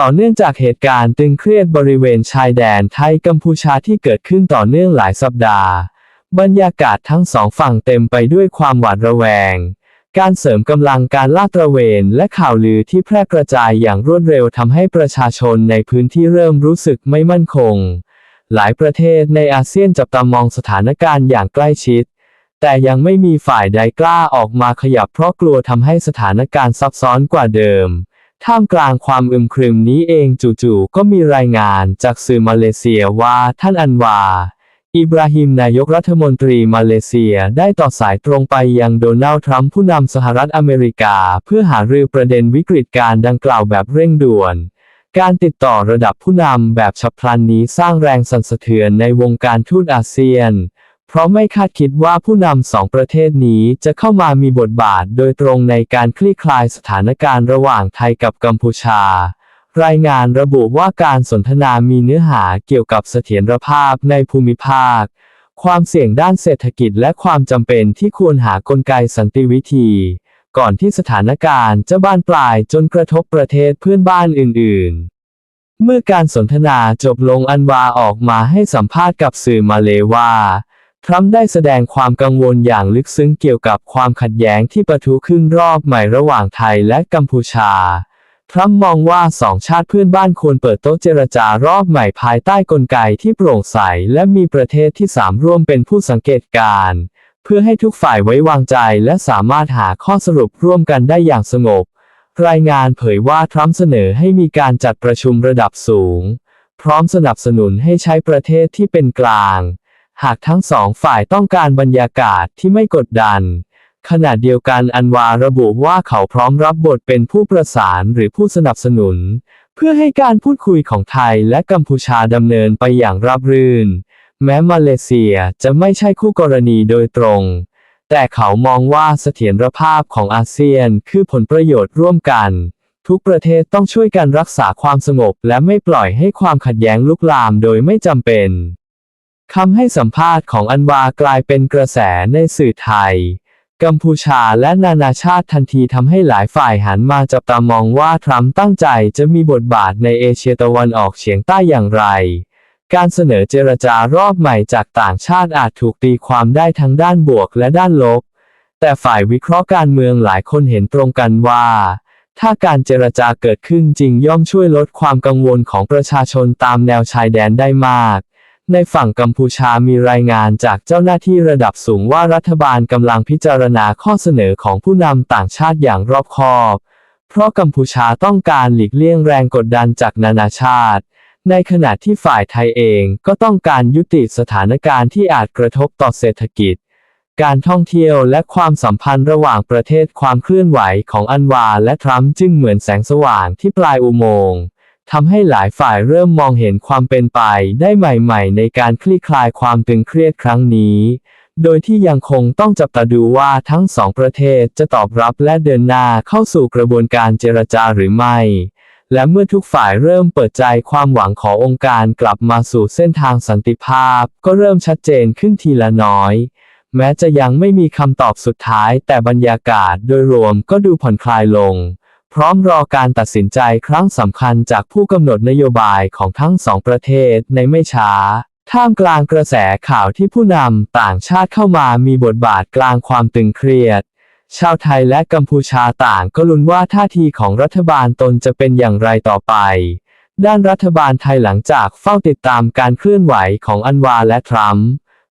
ต่อเนื่องจากเหตุการณ์ตึงเครียดบริเวณชายแดนไทยกัมพูชาที่เกิดขึ้นต่อเนื่องหลายสัปดาห์ บรรยากาศทั้งสองฝั่งเต็มไปด้วยความหวาดระแวง การเสริมกำลังการลาดตระเวนและข่าวลือที่แพร่กระจายอย่างรวดเร็วทำให้ประชาชนในพื้นที่เริ่มรู้สึกไม่มั่นคง หลายประเทศในอาเซียนจับตามองสถานการณ์อย่างใกล้ชิด แต่ยังไม่มีฝ่ายใดกล้าออกมาขยับเพราะกลัวทำให้สถานการณ์ซับซ้อนกว่าเดิม ท่ามกลางความอึมครึมนี้เองจู่ๆก็มีรายงานจากสื่อมาเลเซียว่าท่านอันวา อิบราฮิมนายกรัฐมนตรีมาเลเซียได้ต่อสายตรงไปยังโดนัลด์ทรัมป์ผู้นำสหรัฐอเมริกา เพื่อหารือประเด็นวิกฤตการณ์ดังกล่าวแบบเร่งด่วน การติดต่อระดับผู้นำแบบฉับพลันนี้สร้างแรงสั่นสะเทือนในวงการทูตอาเซียน เพราะไม่คาดคิดว่าผู้นำสองประเทศนี้จะเข้ามามีบทบาทโดยตรงในการคลี่คลายสถานการณ์ระหว่างไทยกับกัมพูชา รายงานระบุว่าการสนทนามีเนื้อหาเกี่ยวกับเสถียรภาพในภูมิภาค ความเสี่ยงด้านเศรษฐกิจและความจำเป็นที่ควรหากลไกสันติวิธี ก่อนที่สถานการณ์จะบานปลายจนกระทบประเทศเพื่อนบ้านอื่น ๆเมื่อการสนทนาจบลงอันวาออกมาให้สัมภาษณ์กับสื่อมาเลว่า ทรัมป์ได้แสดงความกังวลอย่างลึกซึ้งเกี่ยวกับความขัดแย้งที่ประทุขึ้นรอบใหม่ระหว่างไทยและกัมพูชา ทรัมป์มองว่าสองชาติเพื่อนบ้านควรเปิดโต๊ะเจรจารอบใหม่ภายใต้กลไกที่โปร่งใส และมีประเทศที่สามร่วมเป็นผู้สังเกตการณ์เพื่อให้ทุกฝ่ายไว้วางใจและสามารถหาข้อสรุปร่วมกันได้อย่างสงบ รายงานเผยว่าทรัมป์เสนอให้มีการจัดประชุมระดับสูง พร้อมสนับสนุนให้ใช้ประเทศที่เป็นกลาง หากทั้งสองฝ่ายต้องการบรรยากาศที่ไม่กดดัน ขณะเดียวกันอันวาระบุว่าเขาพร้อมรับบทเป็นผู้ประสานหรือผู้สนับสนุน เพื่อให้การพูดคุยของไทยและกัมพูชาดำเนินไปอย่างราบรื่น แม้มาเลเซียจะไม่ใช่คู่กรณีโดยตรง แต่เขามองว่าเสถียรภาพของอาเซียนคือผลประโยชน์ร่วมกันทุกประเทศต้องช่วยกันรักษาความสงบและไม่ปล่อยให้ความขัดแย้งลุกลามโดยไม่จำเป็น คำให้สัมภาษณ์ของอันวากลายเป็นกระแสในสื่อไทย กัมพูชาและนานาชาติทันทีทำให้หลายฝ่ายหันมาจับตามองว่าทรัมป์ตั้งใจจะมีบทบาทในเอเชียตะวันออกเฉียงใต้อย่างไร การเสนอเจรจารอบใหม่จากต่างชาติอาจถูกตีความได้ทั้งด้านบวกและด้านลบ แต่ฝ่ายวิเคราะห์การเมืองหลายคนเห็นตรงกันว่าถ้าการเจรจาเกิดขึ้นจริงย่อมช่วยลดความกังวลของประชาชนตามแนวชายแดนได้มาก ในฝั่งกัมพูชามีรายงานจากเจ้าหน้าที่ระดับสูงว่ารัฐบาลกำลังพิจารณาข้อเสนอของผู้นำต่างชาติอย่างรอบคอบ เพราะกัมพูชาต้องการหลีกเลี่ยงแรงกดดันจากนานาชาติ ในขณะที่ฝ่ายไทยเองก็ต้องการยุติสถานการณ์ที่อาจกระทบต่อเศรษฐกิจ การท่องเที่ยวและความสัมพันธ์ระหว่างประเทศความเคลื่อนไหวของอันวาและทรัมป์จึงเหมือนแสงสว่างที่ปลายอุโมงค์ ทำให้หลายฝ่ายเริ่มมองเห็นความเป็นไปได้ใหม่ๆ ในการคลี่คลายความตึงเครียดครั้งนี้ โดยที่ยังคงต้องจับตาดูว่าทั้งสองประเทศจะตอบรับและเดินหน้าเข้าสู่กระบวนการเจรจาหรือไม่ และเมื่อทุกฝ่ายเริ่มเปิดใจความหวังขององค์การกลับมาสู่เส้นทางสันติภาพ ก็เริ่มชัดเจนขึ้นทีละน้อยแม้จะยังไม่มีคำตอบสุดท้ายแต่บรรยากาศโดยรวมก็ดูผ่อนคลายลง พร้อมรอการตัดสินใจครั้งสำคัญจากผู้กำหนดนโยบายของทั้งสองประเทศในไม่ช้า ท่ามกลางกระแสข่าวที่ผู้นำต่างชาติเข้ามามีบทบาทกลางความตึงเครียด ชาวไทยและกัมพูชาต่างก็ลุ้นว่าท่าทีของรัฐบาลตนจะเป็นอย่างไรต่อไป ด้านรัฐบาลไทยหลังจากเฝ้าติดตามการเคลื่อนไหวของอันวาและทรัมป์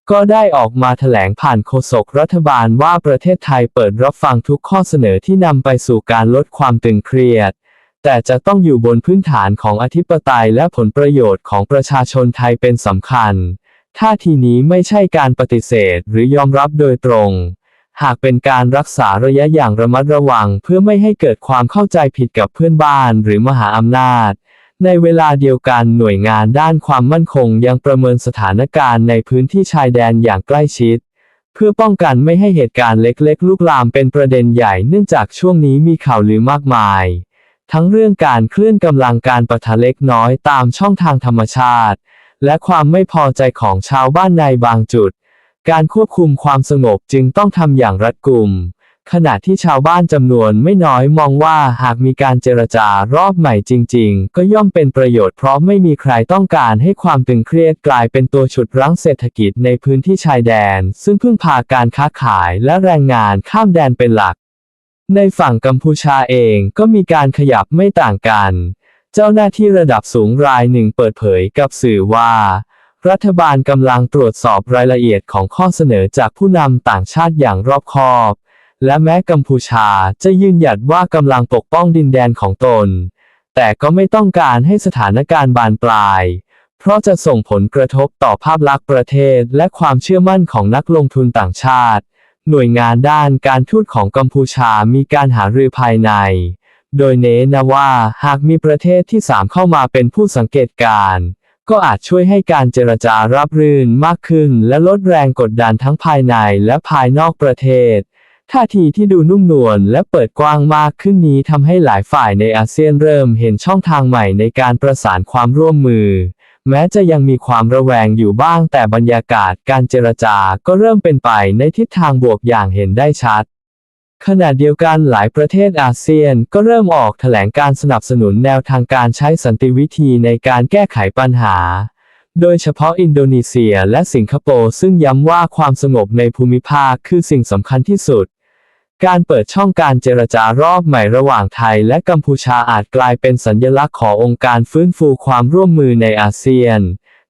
ก็ได้ออกมาแถลงผ่านโฆษกรัฐบาลว่าประเทศไทยเปิดรับฟังทุกข้อเสนอที่นำไปสู่การลดความตึงเครียด แต่จะต้องอยู่บนพื้นฐานของอธิปไตยและผลประโยชน์ของประชาชนไทยเป็นสำคัญ ท่าทีนี้ไม่ใช่การปฏิเสธหรือยอมรับโดยตรง หากเป็นการรักษาระยะอย่างระมัดระวังเพื่อไม่ให้เกิดความเข้าใจผิดกับเพื่อนบ้านหรือมหาอำนาจ ในเวลาเดียวกันหน่วยงานด้านความมั่นคงยังประเมินสถานการณ์ในพื้นที่ชายแดนอย่างใกล้ชิด เพื่อป้องกันไม่ให้เหตุการณ์เล็กๆ ลุกลามเป็นประเด็นใหญ่เนื่องจากช่วงนี้มีข่าวลือมากมาย ทั้งเรื่องการเคลื่อนกำลังการปะทะเล็กน้อยตามช่องทางธรรมชาติ และความไม่พอใจของชาวบ้านในบางจุด การควบคุมความสงบจึงต้องทำอย่างรัดกุม ขณะที่ชาวบ้านจำนวนไม่น้อยมองว่าหากมีการเจรจารอบใหม่จริงๆ ก็ย่อมเป็นประโยชน์เพราะไม่มีใครต้องการให้ความตึงเครียดกลายเป็นตัวฉุดรั้งเศรษฐกิจในพื้นที่ชายแดน ซึ่งพึ่งพาการค้าขายและแรงงานข้ามแดนเป็นหลัก ในฝั่งกัมพูชาเองก็มีการขยับไม่ต่างกัน เจ้าหน้าที่ระดับสูงรายหนึ่งเปิดเผยกับสื่อว่ารัฐบาลกำลังตรวจสอบรายละเอียดของข้อเสนอจากผู้นำต่างชาติอย่างรอบคอบ และแม้กัมพูชาจะยืนหยัดว่ากำลังปกป้องดินแดนของตน แต่ก็ไม่ต้องการให้สถานการณ์บานปลาย เพราะจะส่งผลกระทบต่อภาพลักษณ์ประเทศและความเชื่อมั่นของนักลงทุนต่างชาติ หน่วยงานด้านการทูตของกัมพูชามีการหารือภายใน โดยเน้นนะว่าหากมีประเทศที่สามเข้ามาเป็นผู้สังเกตการณ์ก็อาจช่วยให้การเจรจาราบรื่นมากขึ้น และลดแรงกดดันทั้งภายในและภายนอกประเทศ ท่าทีที่ดูนุ่มนวลและเปิดกว้างมากขึ้นนี้ทำให้หลายฝ่ายในอาเซียนเริ่มเห็นช่องทางใหม่ในการประสานความร่วมมือ แม้จะยังมีความระแวงอยู่บ้างแต่บรรยากาศการเจรจาก็เริ่มเป็นไปในทิศทางบวกอย่างเห็นได้ชัดขณะเดียวกันหลายประเทศอาเซียนก็เริ่มออกแถลงการสนับสนุนแนวทางการใช้สันติวิธีในการแก้ไขปัญหา โดยเฉพาะอินโดนีเซียและสิงคโปร์ซึ่งย้ำว่าความสงบในภูมิภาคคือสิ่งสำคัญที่สุด การเปิดช่องการเจรจารอบใหม่ระหว่างไทยและกัมพูชาอาจกลายเป็นสัญลักษณ์ขององค์การฟื้นฟูความร่วมมือในอาเซียน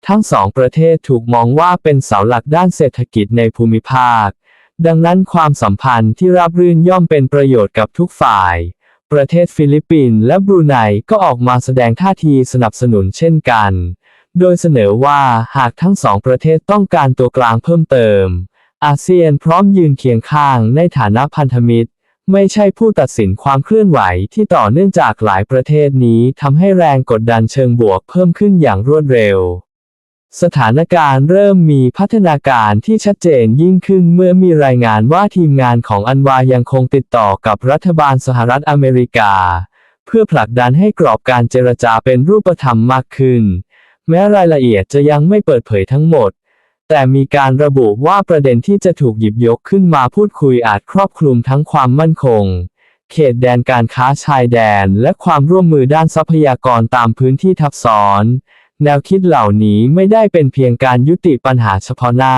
ทั้งสองประเทศถูกมองว่าเป็นเสาหลักด้านเศรษฐกิจในภูมิภาค ดังนั้นความสัมพันธ์ที่ราบรื่นย่อมเป็นประโยชน์กับทุกฝ่าย ประเทศฟิลิปปินส์และบรูไนก็ออกมาแสดงท่าทีสนับสนุนเช่นกัน โดยเสนอว่าหากทั้งสองประเทศต้องการตัวกลางเพิ่มเติม อาเซียนพร้อมยืนเคียงข้างในฐานะพันธมิตร ไม่ใช่ผู้ตัดสินความเคลื่อนไหวที่ต่อเนื่องจากหลายประเทศนี้ทำให้แรงกดดันเชิงบวกเพิ่มขึ้นอย่างรวดเร็ว สถานการณ์เริ่มมีพัฒนาการที่ชัดเจนยิ่งขึ้นเมื่อมีรายงานว่าทีมงานของอันวายังคงติดต่อกับรัฐบาลสหรัฐอเมริกา เพื่อผลักดันให้กรอบการเจรจาเป็นรูปธรรมมากขึ้น แม้รายละเอียดจะยังไม่เปิดเผยทั้งหมด แต่มีการระบุว่าประเด็นที่จะถูกหยิบยกขึ้นมาพูดคุยอาจครอบคลุมทั้งความมั่นคง เขตแดนการค้าชายแดน และความร่วมมือด้านทรัพยากรตามพื้นที่ทับซ้อน แนวคิดเหล่านี้ไม่ได้เป็นเพียงการยุติปัญหาเฉพาะหน้า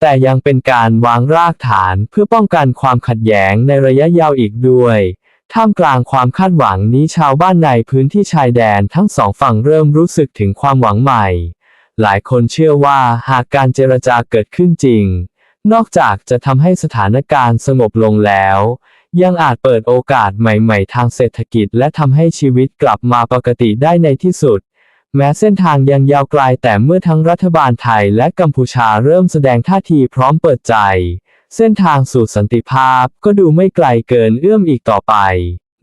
แต่ยังเป็นการวางรากฐานเพื่อป้องกันความขัดแย้งในระยะยาวอีกด้วย ท่ามกลางความคาดหวังนี้ชาวบ้านในพื้นที่ชายแดนทั้งสองฝั่งเริ่มรู้สึกถึงความหวังใหม่ หลายคนเชื่อว่าหากการเจรจาเกิดขึ้นจริง นอกจากจะทำให้สถานการณ์สงบลงแล้ว ยังอาจเปิดโอกาสใหม่ๆ ทางเศรษฐกิจและทำให้ชีวิตกลับมาปกติได้ในที่สุด แม้เส้นทางยังยาวไกลแต่เมื่อทั้งรัฐบาลไทยและกัมพูชาเริ่มแสดงท่าทีพร้อมเปิดใจ เส้นทางสู่สันติภาพก็ดูไม่ไกลเกินเอื้อมอีกต่อไป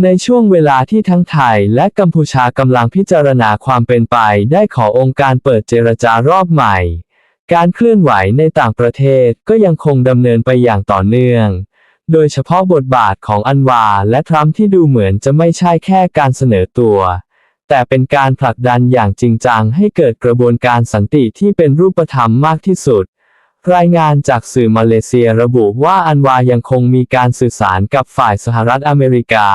ในช่วงเวลาที่ทั้งไทยและกัมพูชากำลังพิจารณาความเป็นไปได้ขอองค์การเปิดเจรจารอบใหม่ การเคลื่อนไหวในต่างประเทศก็ยังคงดำเนินไปอย่างต่อเนื่อง โดยเฉพาะบทบาทของอันวาและทรัมป์ที่ดูเหมือนจะไม่ใช่แค่การเสนอตัว แต่เป็นการผลักดันอย่างจริงจังให้เกิดกระบวนการสันติที่เป็นรูปธรรมมากที่สุด รายงานจากสื่อมาเลเซียระบุว่าอันวายังคงมีการสื่อสารกับฝ่ายสหรัฐอเมริกา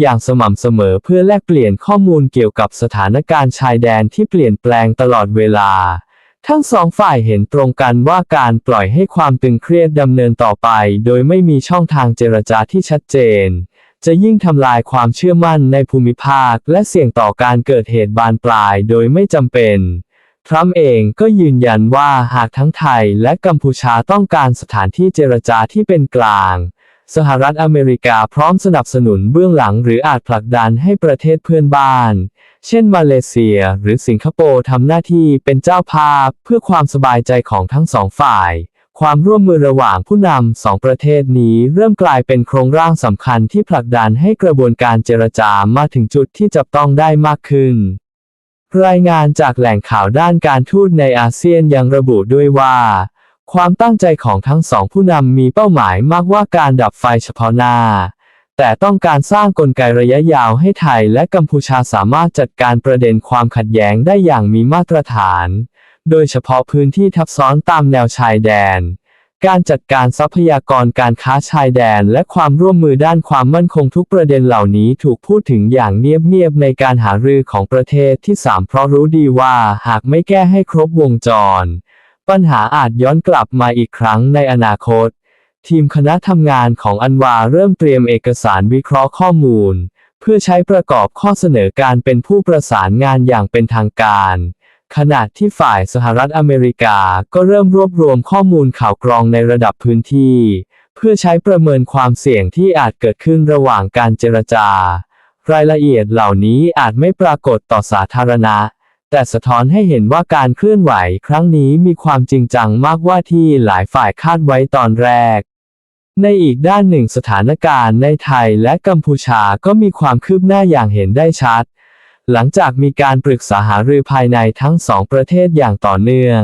อย่างสม่ำเสมอเพื่อแลกเปลี่ยนข้อมูลเกี่ยวกับสถานการณ์ชายแดนที่เปลี่ยนแปลงตลอดเวลา ทั้งสองฝ่ายเห็นตรงกันว่าการปล่อยให้ความตึงเครียดดำเนินต่อไป โดยไม่มีช่องทางเจรจาที่ชัดเจน จะยิ่งทำลายความเชื่อมั่นในภูมิภาค และเสี่ยงต่อการเกิดเหตุบานปลายโดยไม่จำเป็น ทรัมป์เองก็ยืนยันว่าหากทั้งไทยและกัมพูชาต้องการสถานที่เจรจาที่เป็นกลาง สหรัฐอเมริกาพร้อมสนับสนุนเบื้องหลังหรืออาจผลักดันให้ประเทศเพื่อนบ้าน เช่นมาเลเซียหรือสิงคโปร์ทำหน้าที่เป็นเจ้าภาพเพื่อความสบายใจของทั้งสองฝ่าย ความร่วมมือระหว่างผู้นำสองประเทศนี้เริ่มกลายเป็นโครงร่างสำคัญที่ผลักดันให้กระบวนการเจรจามาถึงจุดที่จับต้องได้มากขึ้น รายงานจากแหล่งข่าวด้านการทูตในอาเซียนยังระบุด้วยว่า ความตั้งใจของทั้งสองผู้นำมีเป้าหมายมากว่าการดับไฟเฉพาะหน้า แต่ต้องการสร้างกลไกระยะยาวให้ไทยและกัมพูชาสามารถจัดการประเด็นความขัดแย้งได้อย่างมีมาตรฐาน โดยเฉพาะพื้นที่ทับซ้อนตามแนวชายแดน การจัดการทรัพยากรการค้าชายแดน และความร่วมมือด้านความมั่นคงทุกประเด็นเหล่านี้ถูกพูดถึงอย่างเงียบๆในการหารือของประเทศที่สามเพราะรู้ดีว่าหากไม่แก้ให้ครบวงจร ปัญหาอาจย้อนกลับมาอีกครั้งในอนาคต ทีมคณะทำงานของอันวาเริ่มเตรียมเอกสารวิเคราะห์ข้อมูล เพื่อใช้ประกอบข้อเสนอการเป็นผู้ประสานงานอย่างเป็นทางการ ขณะที่ฝ่ายสหรัฐอเมริกาก็เริ่มรวบรวมข้อมูลข่าวกรองในระดับพื้นที่ เพื่อใช้ประเมินความเสี่ยงที่อาจเกิดขึ้นระหว่างการเจรจา รายละเอียดเหล่านี้อาจไม่ปรากฏต่อสาธารณะ แต่สะท้อนให้เห็นว่าการเคลื่อนไหวครั้งนี้มีความจริงจังมากกว่าที่หลายฝ่ายคาดไว้ตอนแรก ในอีกด้านหนึ่งสถานการณ์ในไทยและกัมพูชาก็มีความคืบหน้าอย่างเห็นได้ชัด หลังจากมีการปรึกษาหารือภายในทั้งสองประเทศอย่างต่อเนื่อง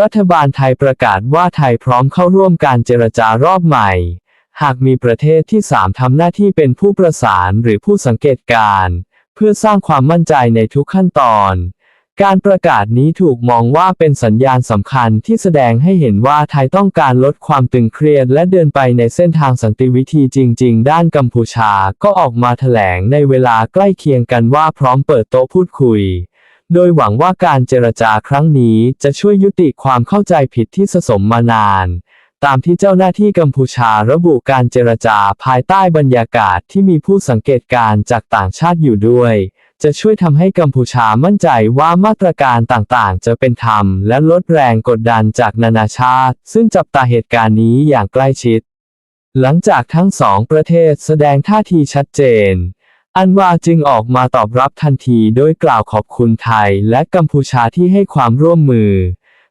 รัฐบาลไทยประกาศว่าไทยพร้อมเข้าร่วมการเจรจารอบใหม่ หากมีประเทศที่สามทำหน้าที่เป็นผู้ประสานหรือผู้สังเกตการณ์เพื่อสร้างความมั่นใจในทุกขั้นตอน การประกาศนี้ถูกมองว่าเป็นสัญญาณสำคัญที่แสดงให้เห็นว่าไทยต้องการลดความตึงเครียดและเดินไปในเส้นทางสันติวิธีจริง ๆ ด้านกัมพูชาก็ออกมาแถลงในเวลาใกล้เคียงกันว่าพร้อมเปิดโต๊ะพูดคุย โดยหวังว่าการเจรจาครั้งนี้จะช่วยยุติความเข้าใจผิดที่สะสมมานาน ตามที่เจ้าหน้าที่กัมพูชาระบุการเจรจาภายใต้บรรยากาศที่มีผู้สังเกตการณ์จากต่างชาติอยู่ด้วย จะช่วยทำให้กัมพูชามั่นใจว่ามาตรการต่างๆ จะเป็นธรรมและลดแรงกดดันจากนานาชาติ ซึ่งจับตาเหตุการณ์นี้อย่างใกล้ชิด หลังจากทั้งสองประเทศแสดงท่าทีชัดเจน อันวาจึงออกมาตอบรับทันทีโดยกล่าวขอบคุณไทยและกัมพูชาที่ให้ความร่วมมือ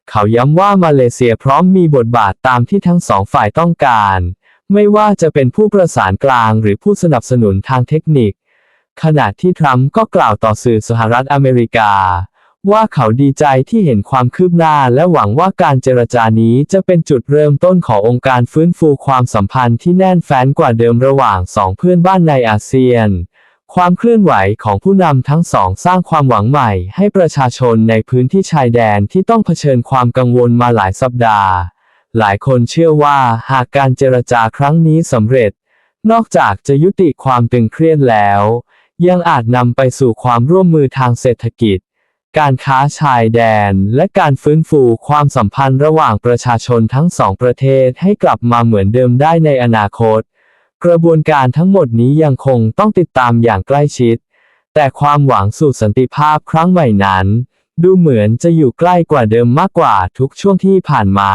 เขาย้ำว่ามาเลเซียพร้อมมีบทบาทตามที่ทั้งสองฝ่ายต้องการ ไม่ว่าจะเป็นผู้ประสานกลางหรือผู้สนับสนุนทางเทคนิค ขณะที่ทรัมป์ก็กล่าวต่อสื่อสหรัฐอเมริกา ว่าเขาดีใจที่เห็นความคืบหน้าและหวังว่าการเจรจานี้จะเป็นจุดเริ่มต้นขององค์การฟื้นฟูความสัมพันธ์ที่แน่นแฟ้นกว่าเดิมระหว่างสองเพื่อนบ้านในอาเซียน ความเคลื่อนไหวของผู้นำทั้งสองสร้างความหวังใหม่ให้ประชาชนในพื้นที่ชายแดนที่ต้องเผชิญความกังวลมาหลายสัปดาห์ หลายคนเชื่อว่าหากการเจรจาครั้งนี้สำเร็จ นอกจากจะยุติความตึงเครียดแล้ว ยังอาจนำไปสู่ความร่วมมือทางเศรษฐกิจ การค้าชายแดน และการฟื้นฟูความสัมพันธ์ระหว่างประชาชนทั้งสองประเทศให้กลับมาเหมือนเดิมได้ในอนาคต กระบวนการทั้งหมดนี้ยังคงต้องติดตามอย่างใกล้ชิด แต่ความหวังสู่สันติภาพครั้งใหม่นั้น ดูเหมือนจะอยู่ใกล้กว่าเดิมมากกว่าทุกช่วงที่ผ่านมา